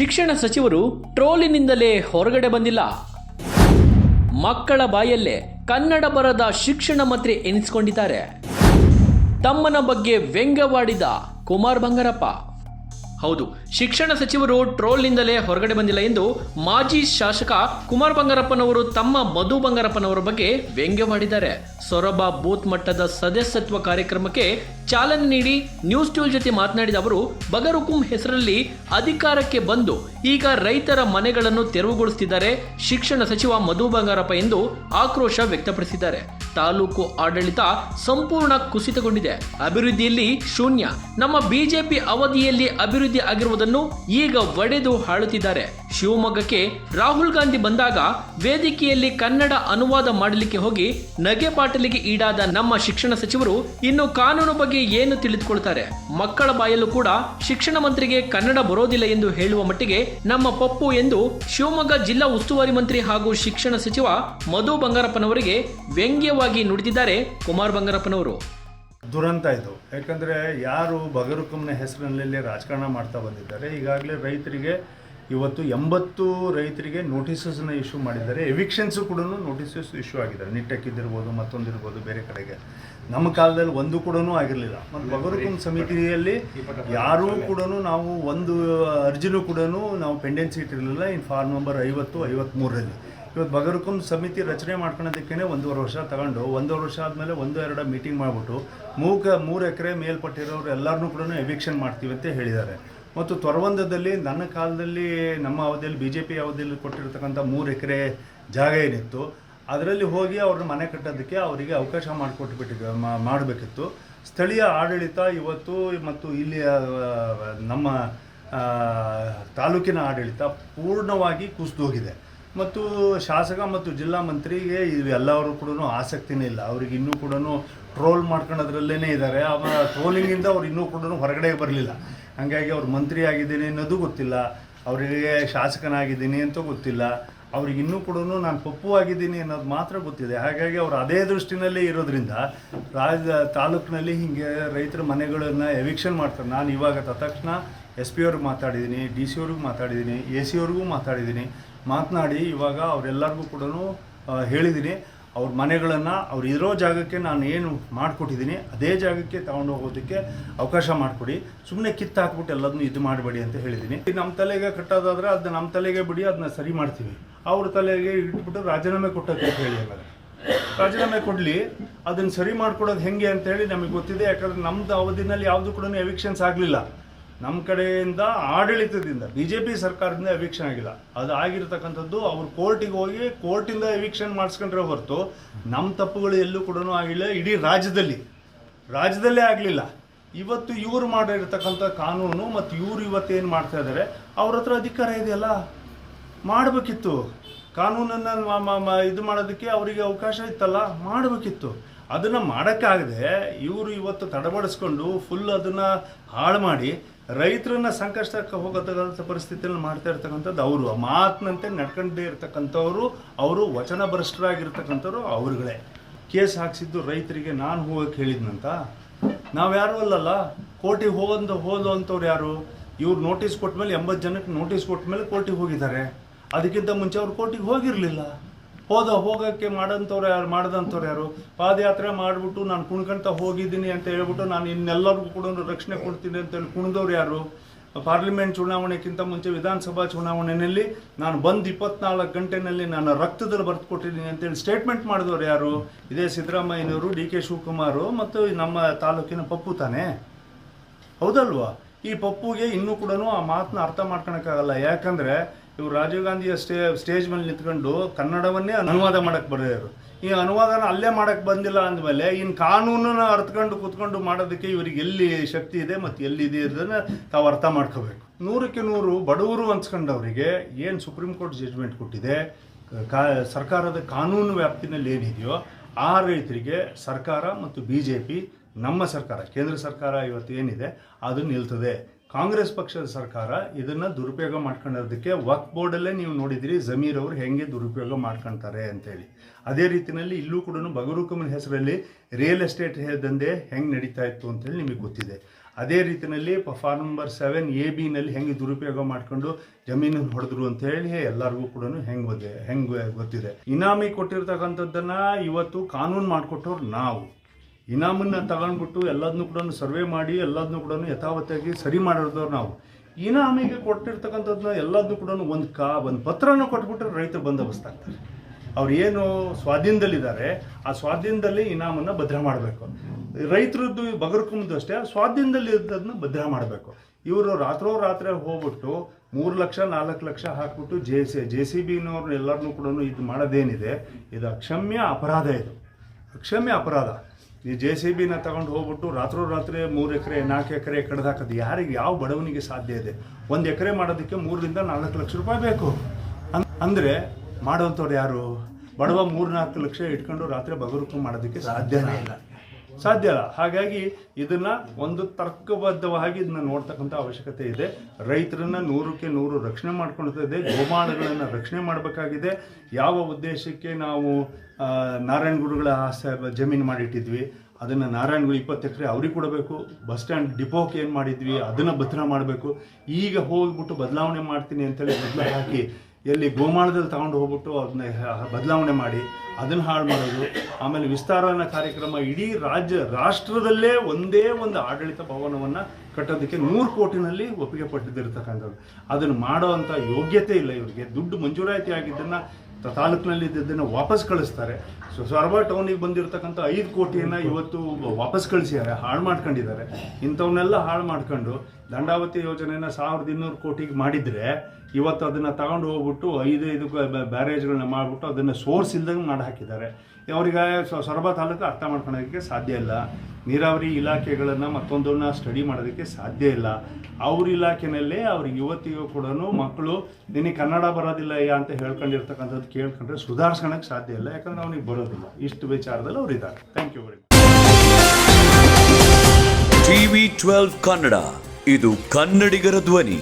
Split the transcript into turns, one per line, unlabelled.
ಶಿಕ್ಷಣ ಸಚಿವರು ಟ್ರೋಲಿನಿಂದಲೇ ಹೊರಗಡೆ ಬಂದಿಲ್ಲ. ಮಕ್ಕಳ ಬಾಯಲ್ಲೇ ಕನ್ನಡ ಬರದ ಶಿಕ್ಷಣ ಮಂತ್ರಿ ಎನಿಸಿಕೊಂಡಿದ್ದಾರೆ. ತಮ್ಮನ ಬಗ್ಗೆ ವ್ಯಂಗ್ಯವಾಡಿದ ಕುಮಾರ್ ಬಂಗಾರಪ್ಪ. ಹೌದು. ಶಿಕ್ಷಣ ಸಚಿವರು ಟ್ರೋಲ್ನಿಂದಲೇ ಹೊರಗಡೆ ಬಂದಿಲ್ಲ ಎಂದು ಮಾಜಿ ಶಾಸಕ ಕುಮಾರ್ ಬಂಗಾರಪ್ಪನವರು ತಮ್ಮ ಮಧು ಬಂಗಾರಪ್ಪನವರ ಬಗ್ಗೆ ವ್ಯಂಗ್ಯವಾಡಿದ್ದಾರೆ ಸೊರಬ ಬೂತ್ ಮಟ್ಟದ ಸದಸ್ಯತ್ವ ಕಾರ್ಯಕ್ರಮಕ್ಕೆ ಚಾಲನೆ ನೀಡಿ ನ್ಯೂಸ್ ಟ್ಯೂಲ್ ಜೊತೆ ಮಾತನಾಡಿದ ಅವರು, ಬಗರುಕುಂ ಹೆಸರಲ್ಲಿ ಅಧಿಕಾರಕ್ಕೆ ಬಂದು ಈಗ ರೈತರ ಮನೆಗಳನ್ನು ತೆರವುಗೊಳಿಸುತ್ತಿದ್ದಾರೆ ಶಿಕ್ಷಣ ಸಚಿವ ಮಧು ಬಂಗಾರಪ್ಪ ಎಂದು ಆಕ್ರೋಶ ವ್ಯಕ್ತಪಡಿಸಿದ್ದಾರೆ. ತಾಲೂಕು ಆಡಳಿತ ಸಂಪೂರ್ಣ ಕುಸಿತಗೊಂಡಿದೆ. ಅಭಿವೃದ್ಧಿಯಲ್ಲಿ ಶೂನ್ಯ. ನಮ್ಮ ಬಿಜೆಪಿ ಅವಧಿಯಲ್ಲಿ ಅಭಿವೃದ್ಧಿ ಆಗಿರುವುದನ್ನು ಈಗ ಒಡೆದು ಹಾಳುತ್ತಿದ್ದಾರೆ. ಶಿವಮೊಗ್ಗಕ್ಕೆ ರಾಹುಲ್ ಗಾಂಧಿ ಬಂದಾಗ ವೇದಿಕೆಯಲ್ಲಿ ಕನ್ನಡ ಅನುವಾದ ಮಾಡಲಿಕ್ಕೆ ಹೋಗಿ ನಗೆ ಪಾಟಲಿಗೆ ಈಡಾದ ನಮ್ಮ ಶಿಕ್ಷಣ ಸಚಿವರು ಇನ್ನು ಕಾನೂನು ಬಗ್ಗೆ ಏನು ತಿಳಿದುಕೊಳ್ತಾರೆ? ಮಕ್ಕಳ ಬಾಯಲ್ಲೂ ಕೂಡ ಶಿಕ್ಷಣ ಮಂತ್ರಿಗೆ ಕನ್ನಡ ಬರೋದಿಲ್ಲ ಎಂದು ಹೇಳುವ ಮಟ್ಟಿಗೆ ನಮ್ಮ ಪಪ್ಪು ಎಂದು ಶಿವಮೊಗ್ಗ ಜಿಲ್ಲಾ ಉಸ್ತುವಾರಿ ಮಂತ್ರಿ ಹಾಗೂ ಶಿಕ್ಷಣ ಸಚಿವ ಮಧು ಬಂಗಾರಪ್ಪನವರಿಗೆ ವ್ಯಂಗ್ಯವಾಗಿ ನುಡಿದಿದ್ದಾರೆ ಕುಮಾರ್ ಬಂಗಾರಪ್ಪನವರು.
ದುರಂತ ಇದು. ಯಾಕಂದರೆ ಯಾರು ಬಗರುಕುಂನ ಹೆಸರಿನಲ್ಲಿ ರಾಜಕಾರಣ ಮಾಡ್ತಾ ಬಂದಿದ್ದಾರೆ, ಈಗಾಗಲೇ ರೈತರಿಗೆ ಇವತ್ತು ಎಂಬತ್ತು ರೈತರಿಗೆ ನೋಟಿಸಸ್ನ ಇಶ್ಯೂ ಮಾಡಿದ್ದಾರೆ. ಎವಿಕ್ಷನ್ಸು ಕೂಡ ನೋಟಿಸಸ್ ಇಶ್ಯೂ ಆಗಿದ್ದಾರೆ ನಿಟ್ಟಕ್ಕಿದ್ದಿರ್ಬೋದು ಮತ್ತೊಂದಿರ್ಬೋದು ಬೇರೆ ಕಡೆಗೆ. ನಮ್ಮ ಕಾಲದಲ್ಲಿ ಒಂದು ಕೂಡ ಆಗಿರಲಿಲ್ಲ. ಮತ್ತು ಬಗರುಕುಂ ಸಮಿತಿಯಲ್ಲಿ ಯಾರೂ ಕೂಡ ನಾವು ಒಂದು ಅರ್ಜಿನೂ ಕೂಡ ನಾವು ಪೆಂಡೆನ್ಸಿ ಇಟ್ಟಿರಲಿಲ್ಲ. ಇನ್ ಫಾರ್ಮ್ ನಂಬರ್ ಐವತ್ತು ಐವತ್ತ್ಮೂರರಲ್ಲಿ ಇವತ್ತು ಬಗರುಕುಂ ಸಮಿತಿ ರಚನೆ ಮಾಡ್ಕೊಳೋದಕ್ಕೇ ಒಂದೂವರೆ ವರ್ಷ ತಗೊಂಡು, ಒಂದೂವರೆ ವರ್ಷ ಆದಮೇಲೆ ಒಂದು ಎರಡು ಮೀಟಿಂಗ್ ಮಾಡಿಬಿಟ್ಟು ಮೂಕ ಮೂರು ಎಕರೆ ಮೇಲ್ಪಟ್ಟಿರೋರು ಎಲ್ಲರನ್ನೂ ಕೂಡ ಎವಿಕ್ಷನ್ ಮಾಡ್ತೀವಿ ಅಂತ ಹೇಳಿದ್ದಾರೆ. ಮತ್ತು ತೊರವಂದದಲ್ಲಿ ನನ್ನ ಕಾಲದಲ್ಲಿ, ನಮ್ಮ ಅವಧಿಯಲ್ಲಿ ಬಿ ಜೆ ಪಿ ಅವಧಿಯಲ್ಲಿ ಕೊಟ್ಟಿರ್ತಕ್ಕಂಥ ಮೂರು ಎಕರೆ ಜಾಗ ಏನಿತ್ತು, ಅದರಲ್ಲಿ ಹೋಗಿ ಅವ್ರನ್ನ ಮನೆ ಕಟ್ಟೋದಕ್ಕೆ ಅವರಿಗೆ ಅವಕಾಶ ಮಾಡಿಕೊಟ್ಬಿಟ್ಟು ಮಾಡಬೇಕಿತ್ತು. ಸ್ಥಳೀಯ ಆಡಳಿತ ಇವತ್ತು ಮತ್ತು ಇಲ್ಲಿಯ ನಮ್ಮ ತಾಲೂಕಿನ ಆಡಳಿತ ಪೂರ್ಣವಾಗಿ ಕುಸಿದೋಗಿದೆ. ಮತ್ತು ಶಾಸಕ ಮತ್ತು ಜಿಲ್ಲಾ ಮಂತ್ರಿಗೆ ಇವೆಲ್ಲವರು ಕೂಡ ಆಸಕ್ತಿನೇ ಇಲ್ಲ. ಅವ್ರಿಗೆ ಇನ್ನೂ ಕೂಡ ಟ್ರೋಲ್ ಮಾಡ್ಕೊಳ್ಳೋದ್ರಲ್ಲೇ ಇದ್ದಾರೆ ಅವರ ಟ್ರೋಲಿಂಗಿಂದ ಅವ್ರು ಇನ್ನೂ ಕೂಡ ಹೊರಗಡೆ ಬರಲಿಲ್ಲ. ಹಾಗಾಗಿ ಅವ್ರು ಮಂತ್ರಿ ಆಗಿದ್ದೀನಿ ಅನ್ನೋದು ಗೊತ್ತಿಲ್ಲ. ಅವರಿಗೆ ಶಾಸಕನಾಗಿದ್ದೀನಿ ಅಂತ ಗೊತ್ತಿಲ್ಲ. ಅವ್ರಿಗೆ ಇನ್ನೂ ಕೂಡ ನಾನು ಪಪ್ಪು ಆಗಿದ್ದೀನಿ ಅನ್ನೋದು ಮಾತ್ರ ಗೊತ್ತಿದೆ. ಹಾಗಾಗಿ ಅವ್ರು ಅದೇ ದೃಷ್ಟಿನಲ್ಲೇ ಇರೋದ್ರಿಂದ ರಾಜ, ತಾಲೂಕಿನಲ್ಲಿ ಹೀಗೆ ರೈತರ ಮನೆಗಳನ್ನು ಎವಿಕ್ಷನ್ ಮಾಡ್ತಾರೆ. ನಾನು ಇವಾಗ ತಕ್ಷಣ ಎಸ್ ಪಿ ಅವ್ರಿಗೆ ಮಾತಾಡಿದ್ದೀನಿ, ಡಿ ಸಿ ಅವ್ರಿಗೂ ಮಾತಾಡಿದ್ದೀನಿ, ಎ ಸಿ ಅವ್ರಿಗೂ ಮಾತಾಡಿದ್ದೀನಿ. ಮಾತನಾಡಿ, ಇವಾಗ ಅವರೆಲ್ಲರಿಗೂ ಕೂಡ ಹೇಳಿದ್ದೀನಿ ಅವ್ರ ಮನೆಗಳನ್ನು ಅವ್ರು ಇರೋ ಜಾಗಕ್ಕೆ ನಾನು ಏನು ಮಾಡಿಕೊಟ್ಟಿದ್ದೀನಿ ಅದೇ ಜಾಗಕ್ಕೆ ತಗೊಂಡು ಹೋಗೋದಕ್ಕೆ ಅವಕಾಶ ಮಾಡಿಕೊಡಿ. ಸುಮ್ಮನೆ ಕಿತ್ತು ಹಾಕ್ಬಿಟ್ಟು ಎಲ್ಲದನ್ನೂ ಇದು ಮಾಡಬೇಡಿ ಅಂತ ಹೇಳಿದ್ದೀನಿ ನಮ್ಮ ತಲೆಗೆ ಕಟ್ಟೋದಾದರೆ ಅದನ್ನ ನಮ್ಮ ತಲೆಗೆ ಬಿಡಿ ಅದನ್ನ ಸರಿ ಮಾಡ್ತೀವಿ. ಅವ್ರ ತಲೆಗೆ ಇಟ್ಬಿಟ್ಟು ರಾಜೀನಾಮೆ ಕೊಟ್ಟಕ್ಕೆ ಹೇಳಿ ಹಾಗಾದ್ರೆ. ರಾಜೀನಾಮೆ ಕೊಡಲಿ, ಅದನ್ನು ಸರಿ ಮಾಡ್ಕೊಡೋದು ಹೆಂಗೆ ಅಂತ ಹೇಳಿ ನಮಗೆ ಗೊತ್ತಿದೆ, ಯಾಕಂದ್ರೆ ನಮ್ಮದು ಅವಧಿನಲ್ಲಿ ಯಾವುದು ಕೂಡ ಎವಿಕ್ಷನ್ಸ್ ಆಗಲಿಲ್ಲ. ನಮ್ಮ ಕಡೆಯಿಂದ ಆಡಳಿತದಿಂದ ಬಿ ಜೆ ಪಿ ಸರ್ಕಾರದಿಂದ ಎವಿಕ್ಷನ್ ಆಗಿಲ್ಲ. ಅದು ಆಗಿರ್ತಕ್ಕಂಥದ್ದು ಅವ್ರು ಕೋರ್ಟಿಗೆ ಹೋಗಿ ಕೋರ್ಟಿಂದ ಎವಿಕ್ಷನ್ ಮಾಡಿಸ್ಕೊಂಡ್ರೆ ಹೊರತು ನಮ್ಮ ತಪ್ಪುಗಳು ಎಲ್ಲೂ ಕೂಡ ಆಗಿಲ್ಲ, ಇಡೀ ರಾಜ್ಯದಲ್ಲಿ. ರಾಜ್ಯದಲ್ಲೇ ಆಗಲಿಲ್ಲ. ಇವತ್ತು ಇವರು ಮಾಡಿರ್ತಕ್ಕಂಥ ಕಾನೂನು ಮತ್ತು ಇವರು ಇವತ್ತೇನು ಮಾಡ್ತಾ ಇದ್ದಾರೆ, ಅವ್ರ ಹತ್ರ ಅಧಿಕಾರ ಇದೆಯಲ್ಲ? ಮಾಡಬೇಕಿತ್ತು. ಕಾನೂನನ್ನು ಇದು ಮಾಡೋದಕ್ಕೆ ಅವರಿಗೆ ಅವಕಾಶ ಇತ್ತಲ್ಲ? ಮಾಡಬೇಕಿತ್ತು. ಅದನ್ನು ಮಾಡೋಕ್ಕಾಗದೆ ಇವರು ಇವತ್ತು ತಡಬಡಿಸ್ಕೊಂಡು ಫುಲ್ ಅದನ್ನು ಹಾಳು ಮಾಡಿ ರೈತರನ್ನ ಸಂಕಷ್ಟಕ್ಕೆ ಹೋಗತಕ್ಕಂಥ ಪರಿಸ್ಥಿತಿಯಲ್ಲಿ ಮಾಡ್ತಾ ಇರ್ತಕ್ಕಂಥದ್ದು ಅವರು. ಮಾತಿನಂತೆ ನಡ್ಕೊಂಡೇ ಇರ್ತಕ್ಕಂಥವ್ರು, ಅವರು ವಚನ ಭ್ರಷ್ಟರಾಗಿರ್ತಕ್ಕಂಥವ್ರು ಅವ್ರುಗಳೇ. ಕೇಸ್ ಹಾಕ್ಸಿದ್ದು ರೈತರಿಗೆ ನಾನು ಹೋಗಕ್ಕೆ ಹೇಳಿದ್ನಂತ? ನಾವು ಅಲ್ಲಲ್ಲ. ಕೋರ್ಟಿಗೆ ಹೋಗಂತ ಹೋದೋ ಅಂಥವ್ರು ಯಾರು? ಇವ್ರು ನೋಟಿಸ್ ಕೊಟ್ಟ ಮೇಲೆ ಎಂಬತ್ತು ಜನಕ್ಕೆ ನೋಟಿಸ್ ಕೊಟ್ಟ ಮೇಲೆ ಕೋರ್ಟಿಗೆ ಹೋಗಿದ್ದಾರೆ. ಅದಕ್ಕಿಂತ ಮುಂಚೆ ಅವ್ರು ಕೋರ್ಟಿಗೆ ಹೋಗಿರಲಿಲ್ಲ. ಹೋದ ಹೋಗೋಕ್ಕೆ ಮಾಡೋಂಥವ್ರು ಯಾರು ಮಾಡಿದಂಥವ್ರು ಯಾರು? ಪಾದಯಾತ್ರೆ ಮಾಡಿಬಿಟ್ಟು ನಾನು ಕುಣ್ಕೊಂತ ಹೋಗಿದ್ದೀನಿ ಅಂತ ಹೇಳ್ಬಿಟ್ಟು ನಾನು ಇನ್ನೆಲ್ಲರಿಗೂ ಕೂಡ ರಕ್ಷಣೆ ಕೊಡ್ತೀನಿ ಅಂತೇಳಿ ಕುಣಿದವ್ರು ಯಾರು? ಪಾರ್ಲಿಮೆಂಟ್ ಚುನಾವಣೆಗಿಂತ ಮುಂಚೆ ವಿಧಾನಸಭಾ ಚುನಾವಣೆಯಲ್ಲಿ ನಾನು ಬಂದು ಇಪ್ಪತ್ನಾಲ್ಕು ಗಂಟೆನಲ್ಲಿ ನಾನು ರಕ್ತದಲ್ಲಿ ಬರೆದು ಕೊಟ್ಟಿದ್ದೀನಿ ಅಂತೇಳಿ ಸ್ಟೇಟ್ಮೆಂಟ್ ಮಾಡಿದವ್ರು ಯಾರು? ಇದೇ ಸಿದ್ದರಾಮಯ್ಯನವರು, ಡಿ ಕೆ ಶಿವಕುಮಾರ್ ಮತ್ತು ನಮ್ಮ ತಾಲೂಕಿನ ಪಪ್ಪು ತಾನೇ? ಹೌದಲ್ವಾ? ಈ ಪಪ್ಪುಗೆ ಇನ್ನೂ ಕೂಡ ಆ ಮಾತನ್ನ ಅರ್ಥ ಮಾಡ್ಕೊಳಕ್ಕಾಗಲ್ಲ. ಯಾಕಂದ್ರೆ ಇವ್ರು ರಾಜೀವ್ ಗಾಂಧಿಯ ಸ್ಟೇ, ಸ್ಟೇಜ್ ಮೇಲೆ ನಿಂತ್ಕೊಂಡು ಕನ್ನಡವನ್ನೇ ಅನುವಾದ ಮಾಡಕ್ ಬರೋರು ಈ ಅನುವಾದನ ಅಲ್ಲೇ ಮಾಡಕ್ ಬಂದಿಲ್ಲ ಅಂದಮೇಲೆ ಇನ್ನು ಕಾನೂನನ್ನ ಅರ್ಥಕೊಂಡು ಕೂತ್ಕೊಂಡು ಮಾಡೋದಕ್ಕೆ ಇವರಿಗೆ ಎಲ್ಲಿ ಶಕ್ತಿ ಇದೆ ಮತ್ತು ಎಲ್ಲಿದೆ ಅದನ್ನ ತಾವು ಅರ್ಥ ಮಾಡ್ಕೋಬೇಕು. ನೂರಕ್ಕೆ ನೂರು ಬಡವರು ಅನ್ಸ್ಕೊಂಡವರಿಗೆ ಏನು ಸುಪ್ರೀಂ ಕೋರ್ಟ್ ಜಡ್ಜ್ಮೆಂಟ್ ಕೊಟ್ಟಿದೆ, ಕಾ, ಸರ್ಕಾರದ ಕಾನೂನು ವ್ಯಾಪ್ತಿನಲ್ಲಿ ಏನಿದೆಯೋ ಆ ರೈತರಿಗೆ ಸರ್ಕಾರ ಮತ್ತು ಬಿ ಜೆ ಪಿ ನಮ್ಮ ಸರ್ಕಾರ, ಕೇಂದ್ರ ಸರ್ಕಾರ ಇವತ್ತು ಏನಿದೆ ಅದು ನಿಲ್ತದೆ. ಕಾಂಗ್ರೆಸ್ ಪಕ್ಷದ ಸರ್ಕಾರ ಇದನ್ನು ದುರುಪಯೋಗ ಮಾಡ್ಕೊಂಡಿರೋದಕ್ಕೆ ವಕ್ ಬೋರ್ಡಲ್ಲೇ ನೀವು ನೋಡಿದಿರಿ, ಜಮೀರ್ ಅವರು ಹೆಂಗೆ ದುರುಪಯೋಗ ಮಾಡ್ಕೊಳ್ತಾರೆ ಅಂತೇಳಿ. ಅದೇ ರೀತಿಯಲ್ಲಿ ಇಲ್ಲೂ ಕೂಡ ಬಗರುಕಮ್ಮನ ಹೆಸರಲ್ಲಿ ರಿಯಲ್ ಎಸ್ಟೇಟ್ ದಂಧೆ ಹೆಂಗೆ ನಡೀತಾ ಇತ್ತು ಅಂತೇಳಿ ನಿಮಗೆ ಗೊತ್ತಿದೆ. ಅದೇ ರೀತಿಯಲ್ಲಿ ಫಾರ್ಮ್ ನಂಬರ್ ಸೆವೆನ್ ಎ ಬಿನಲ್ಲಿ ಹೆಂಗೆ ದುರುಪಯೋಗ ಮಾಡ್ಕೊಂಡು ಜಮೀನನ್ನು ಹೊಡೆದ್ರು ಅಂತ ಹೇಳಿ ಎಲ್ಲರಿಗೂ ಕೂಡ ಹೆಂಗೆ ಗೊತ್ತಿದೆ ಹೆಂಗೆ ಗೊತ್ತಿದೆ. ಇನಾಮಿ ಕೊಟ್ಟಿರ್ತಕ್ಕಂಥದ್ದನ್ನ ಇವತ್ತು ಕಾನೂನು ಮಾಡಿಕೊಟ್ಟವ್ರು ನಾವು. ಇನಾಮನ್ನ ತಗೊಂಡ್ಬಿಟ್ಟು ಎಲ್ಲದನ್ನೂ ಕೂಡ ಸರ್ವೆ ಮಾಡಿ ಎಲ್ಲದನ್ನು ಕೂಡ ಯಥಾವತ್ತಾಗಿ ಸರಿ ಮಾಡಿರೋದವ್ರು ನಾವು. ಇನಾಮಿಗೆ ಕೊಟ್ಟಿರ್ತಕ್ಕಂಥದ್ದನ್ನ ಎಲ್ಲದನ್ನು ಕೂಡ ಒಂದು ಕಾ, ಒಂದು ಪತ್ರನ ಕೊಟ್ಬಿಟ್ರೆ ರೈತರು ಬಂದೋಬಸ್ತಾಗ್ತಾರೆ ಅವ್ರು ಏನು ಸ್ವಾಧೀನದಲ್ಲಿದ್ದಾರೆ, ಆ ಸ್ವಾಧೀನದಲ್ಲಿ ಇನಾಮನ್ನ ಭದ್ರ ಮಾಡಬೇಕು. ರೈತರದ್ದು ಬಗರ್ಕುಂಬದು ಅಷ್ಟೇ ಸ್ವಾಧೀನದಲ್ಲಿ ಇದ್ದದನ್ನ ಭದ್ರ ಮಾಡಬೇಕು. ಇವರು ರಾತ್ರೋ ರಾತ್ರಿ ಹೋಗ್ಬಿಟ್ಟು ಮೂರು ಲಕ್ಷ, ನಾಲ್ಕು ಲಕ್ಷ ಹಾಕ್ಬಿಟ್ಟು ಜೆ ಸಿ ಜೆ ಸಿ ಬಿನವ್ರನ್ನ ಎಲ್ಲರನ್ನೂ ಕೂಡ ಇದು ಮಾಡೋದೇನಿದೆ. ಇದು ಅಕ್ಷಮ್ಯ ಅಪರಾಧ ಇದು. ಅಕ್ಷಮ್ಯ ಅಪರಾಧ. ಈ ಜೆ ಸಿ ಬಿನ ತಗೊಂಡು ಹೋಗ್ಬಿಟ್ಟು ರಾತ್ರೋ ರಾತ್ರಿ ಮೂರು ಎಕರೆ, ನಾಲ್ಕು ಎಕರೆ ಕಡ್ದು ಹಾಕೋದು ಯಾರಿಗೆ ಯಾವ ಬಡವನಿಗೆ ಸಾಧ್ಯ ಇದೆ? ಒಂದು ಎಕರೆ ಮಾಡೋದಕ್ಕೆ ಮೂರರಿಂದ ನಾಲ್ಕು ಲಕ್ಷ ರೂಪಾಯಿ ಬೇಕು. ಅಂದ್ರೆ ಮಾಡೋಂಥವ್ರು ಯಾರು? ಬಡವ ಮೂರು ನಾಲ್ಕು ಲಕ್ಷ ಇಟ್ಕೊಂಡು ರಾತ್ರಿ ಬಗರುಕು ಮಾಡೋದಕ್ಕೆ ಸಾಧ್ಯನೇ ಇಲ್ಲ. ಸಾಧ್ಯ ಅಲ್ಲ. ಹಾಗಾಗಿ ಇದನ್ನ ಒಂದು ತರ್ಕಬದ್ಧವಾಗಿ ಇದನ್ನ ನೋಡ್ತಕ್ಕಂಥ ಅವಶ್ಯಕತೆ ಇದೆ. ರೈತರನ್ನ ನೂರಕ್ಕೆ ನೂರು ರಕ್ಷಣೆ ಇದೆ. ಗೋಮಾಳಗಳನ್ನು ರಕ್ಷಣೆ ಮಾಡಬೇಕಾಗಿದೆ. ಯಾವ ಉದ್ದೇಶಕ್ಕೆ ನಾವು ನಾರಾಯಣ ಗುರುಗಳ ಜಮೀನು ಮಾಡಿಟ್ಟಿದ್ವಿ, ಅದನ್ನು ನಾರಾಯಣಗಳು ಇಪ್ಪತ್ತು ಎಕರೆ ಅವ್ರಿಗೆ ಕೊಡಬೇಕು, ಬಸ್ ಸ್ಟ್ಯಾಂಡ್ ಡಿಪೋಕ್ಕೆ ಏನು ಮಾಡಿದ್ವಿ, ಅದನ್ನು ಭದ್ರ ಮಾಡಬೇಕು. ಈಗ ಹೋಗ್ಬಿಟ್ಟು ಬದಲಾವಣೆ ಮಾಡ್ತೀನಿ ಅಂತೇಳಿ ಬದಲು ಹಾಕಿ ಎಲ್ಲಿ ಗೋಮಾಳದಲ್ಲಿ ತಗೊಂಡು ಹೋಗ್ಬಿಟ್ಟು ಅದನ್ನ ಬದಲಾವಣೆ ಮಾಡಿ, ಅದನ್ನು ಹಾಳು ಮಾಡೋದು, ಆಮೇಲೆ ವಿಸ್ತಾರನ ಕಾರ್ಯಕ್ರಮ ಇಡೀ ರಾಜ್ಯ, ರಾಷ್ಟ್ರದಲ್ಲೇ ಒಂದೇ ಒಂದು ಆಡಳಿತ ಭವನವನ್ನು ಕಟ್ಟೋದಕ್ಕೆ ನೂರು ಕೋಟಿನಲ್ಲಿ ಒಪ್ಪಿಗೆ ಪಟ್ಟಿದ್ದಿರ್ತಕ್ಕಂಥದ್ದು ಅದನ್ನು ಮಾಡೋ ಅಂಥ ಯೋಗ್ಯತೆ ಇಲ್ಲ ಇವರಿಗೆ. ದುಡ್ಡು ಮಂಜೂರಾತಿ ಆಗಿದ್ದನ್ನು, ತಾಲೂಕಿನಲ್ಲಿ ಇದ್ದದ್ದನ್ನು ವಾಪಸ್ ಕಳಿಸ್ತಾರೆ. ಸೊ, ಸೊರಬ ಟೌನಿಗೆ ಬಂದಿರತಕ್ಕಂಥ ಐದು ಕೋಟಿಯನ್ನು ಇವತ್ತು ವಾಪಸ್ ಕಳಿಸಿದ್ದಾರೆ, ಹಾಳು ಮಾಡ್ಕೊಂಡಿದ್ದಾರೆ. ಇಂಥವನ್ನೆಲ್ಲ ಹಾಳು ಮಾಡ್ಕೊಂಡು ದಂಡಾವತಿ ಯೋಜನೆಯನ್ನು ಸಾವಿರದ ಇನ್ನೂರು ಕೋಟಿಗೆ ಮಾಡಿದರೆ ಇವತ್ತು ಅದನ್ನು ತಗೊಂಡು ಹೋಗ್ಬಿಟ್ಟು ಐದು ಐದು ಬ್ಯಾರೇಜ್ಗಳನ್ನ ಮಾಡಿಬಿಟ್ಟು ಅದನ್ನು ಸೋರ್ಸ್ ಇಲ್ದಂಗೆ ಮಾಡಿ ಹಾಕಿದ್ದಾರೆ ಅವರಿಗೆ ಸೊರಬ ತಾಲೂಕು ಅರ್ಥ ಮಾಡ್ಕೊಳ್ಳೋದಕ್ಕೆ ಸಾಧ್ಯ ಇಲ್ಲ. ನೀರಾವರಿ ಇಲಾಖೆಗಳನ್ನು ಮತ್ತೊಂದನ್ನ ಸ್ಟಡಿ ಮಾಡೋದಕ್ಕೆ ಸಾಧ್ಯ ಇಲ್ಲ. ಅವ್ರ ಇಲಾಖೆನಲ್ಲೇ ಅವ್ರಿಗೆ ಇವತ್ತಿಗೂ ಕೂಡ ಮಕ್ಕಳು ನಿನಗೆ ಕನ್ನಡ ಬರೋದಿಲ್ಲ ಯಾ ಅಂತ ಹೇಳ್ಕೊಂಡಿರ್ತಕ್ಕಂಥದ್ದು ಕೇಳ್ಕೊಂಡ್ರೆ ಸುಧಾರಿಸ್ಕೊಳಕ್ಕೆ ಸಾಧ್ಯ ಇಲ್ಲ. ಯಾಕಂದ್ರೆ ಅವ್ನಿಗೆ ಬರೋದಿಲ್ಲ. ಇಷ್ಟು ವಿಚಾರದಲ್ಲಿ ಅವ್ರು ಇದ್ದಾರೆ thank you very much
TV twelve Kannada. ಇದು ಕನ್ನಡಿಗರ ಧ್ವನಿ.